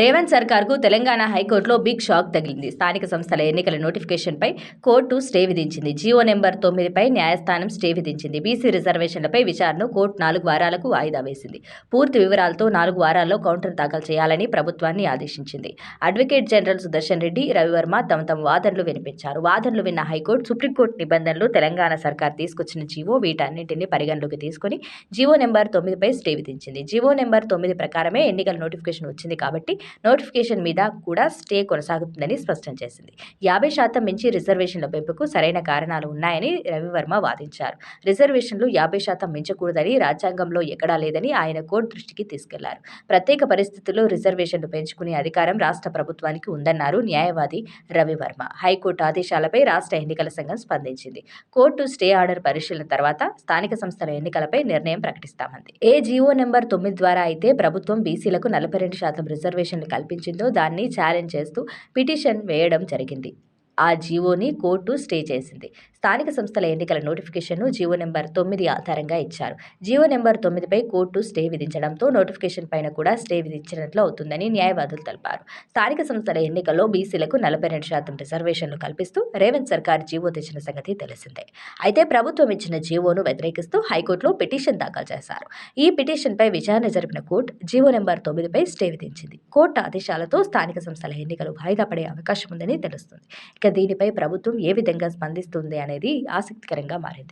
రేవంత్ సర్కార్కు తెలంగాణ హైకోర్టులో big shock తగిలింది. స్థానిక సంస్థల ఎన్నికల నోటిఫికేషన్పై కోర్టు స్టే విధించింది. జియో నెంబర్ తొమ్మిదిపై న్యాయస్థానం స్టే విధించింది. బీసీ రిజర్వేషన్లపై విచారణ కోర్టు నాలుగు వారాలకు వాయిదా వేసింది. పూర్తి వివరాలతో నాలుగు వారాల్లో కౌంటర్ దాఖలు చేయాలని ప్రభుత్వాన్ని ఆదేశించింది. అడ్వకేట్ జనరల్ సుదర్శన్ రెడ్డి రవివర్మ తమ తమ వాదనలు వినిపించారు. వాదనలు విన్న హైకోర్టు సుప్రీంకోర్టు నిబంధనలు తెలంగాణ సర్కార్ తీసుకొచ్చిన జీవో వీటన్నింటినీ పరిగణలోకి తీసుకుని జీవో నెంబర్ తొమ్మిదిపై స్టే విధించింది. జీవో నెంబర్ తొమ్మిది ప్రకారమే ఎన్నికల నోటిఫికేషన్ వచ్చింది కాబట్టి నోటిఫికేషన్ మీద కూడా స్టే కొనసాగుతుందని స్పష్టం చేసింది. యాభై శాతం మించి రిజర్వేషన్ల పెంపుకు సరైన కారణాలు ఉన్నాయని రవివర్మ వాదించారు. రిజర్వేషన్లు యాభై శాతం మించకూడదని రాజ్యాంగంలో ఎక్కడా లేదని ఆయన కోర్టు దృష్టికి తీసుకెళ్ళారు. ప్రత్యేక పరిస్థితుల్లో రిజర్వేషన్లు పెంచుకునే అధికారం రాష్ట్ర ప్రభుత్వానికి ఉందన్నారు న్యాయవాది రవివర్మ. హైకోర్టు ఆదేశాలపై రాష్ట్ర ఎన్నికల సంఘం స్పందించింది. కోర్టు స్టే ఆర్డర్ పరిశీలన తర్వాత స్థానిక సంస్థల ఎన్నికలపై నిర్ణయం ప్రకటిస్తామంది. ఏ జీవో నెంబర్ తొమ్మిది ద్వారా అయితే ప్రభుత్వం బీసీలకు నలభై రెండు శాతం రిజర్వేషన్ రిజర్వేషన్లు కల్పించిందో దాన్ని ఛాలెంజ్ చేస్తూ పిటిషన్ వేయడం జరిగింది. ఆ జీవోని కోర్టు స్టే చేసింది. స్థానిక సంస్థల ఎన్నికల నోటిఫికేషన్ను జీవో నెంబర్ తొమ్మిది ఆధారంగా ఇచ్చారు. జీవో నెంబర్ తొమ్మిదిపై కోర్టు స్టే విధించడంతో నోటిఫికేషన్ పైన కూడా స్టే విధించినట్లు అవుతుందని న్యాయవాదులు తెలిపారు. స్థానిక సంస్థల ఎన్నికల్లో బీసీలకు నలభై రెండు శాతం రిజర్వేషన్లు కల్పిస్తూ రేవంత్ సర్కార్ జీవో తెచ్చిన సంగతి తెలిసిందే. అయితే ప్రభుత్వం ఇచ్చిన జీవోను వ్యతిరేకిస్తూ హైకోర్టులో పిటిషన్ దాఖలు చేశారు. ఈ పిటిషన్పై విచారణ జరిపిన కోర్టు జీవో నెంబర్ తొమ్మిదిపై స్టే విధించింది. కోర్టు ఆదేశాలతో స్థానిక సంస్థల ఎన్నికలు వాయిదా పడే అవకాశం ఉందని తెలుస్తుంది. ఇక దీనిపై ప్రభుత్వం ఏ విధంగా స్పందిస్తుంది అనేది ఆసక్తికరంగా మారింది.